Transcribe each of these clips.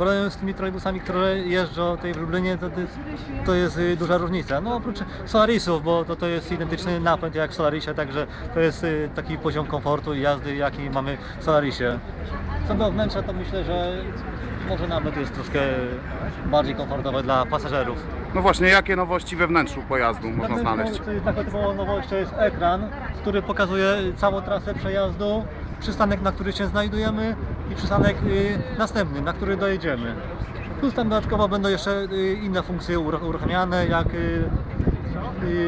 porównaniu z tymi trolejbusami, które jeżdżą tutaj w Lublinie, to, to, jest y, duża różnica. No oprócz Solarisów, bo to, to jest identyczny napęd jak w Solarisie, także to jest y, taki poziom komfortu i jazdy, jaki mamy w Solarisie. Co do wnętrza, to myślę, że może nawet jest troszkę bardziej komfortowe dla pasażerów. No właśnie, jakie nowości we wnętrzu pojazdu można Na znaleźć? Taką typową nowością jest ekran, który pokazuje całą trasę przejazdu, przystanek, na który się znajdujemy i przystanek y, następny, na który dojedziemy. Plus tam dodatkowo będą jeszcze y, inne funkcje uruch- uruchamiane, jak y,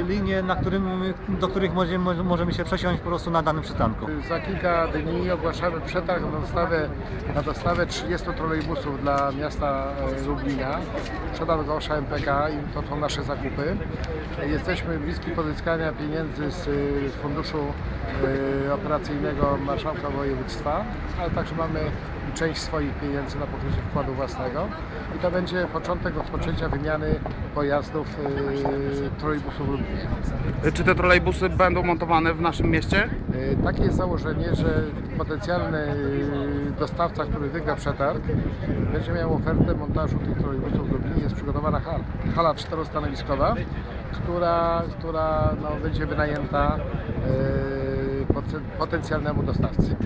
linie, na którym, do których możemy, możemy się przesiąść po prostu na danym przystanku. Za kilka dni ogłaszamy przetarg na dostawę, na dostawę 30 trolejbusów dla miasta e, Lublina. Sprzedamy go Osza MPK i to są nasze zakupy. Jesteśmy bliski pozyskania pieniędzy z funduszu operacyjnego Marszałka Województwa, ale także mamy część swoich pieniędzy na pokrycie wkładu własnego i to będzie początek rozpoczęcia wymiany pojazdów e, trolejbusów w Lublinie. Czy te trolejbusy będą montowane w naszym mieście? E, Takie jest założenie, że potencjalny dostawca, który wygra przetarg, będzie miał ofertę montażu tych trolejbusów w Lublinie. Jest przygotowana hala, hala czterostanowiskowa, która, która no, będzie wynajęta potencjalnemu dostawcy.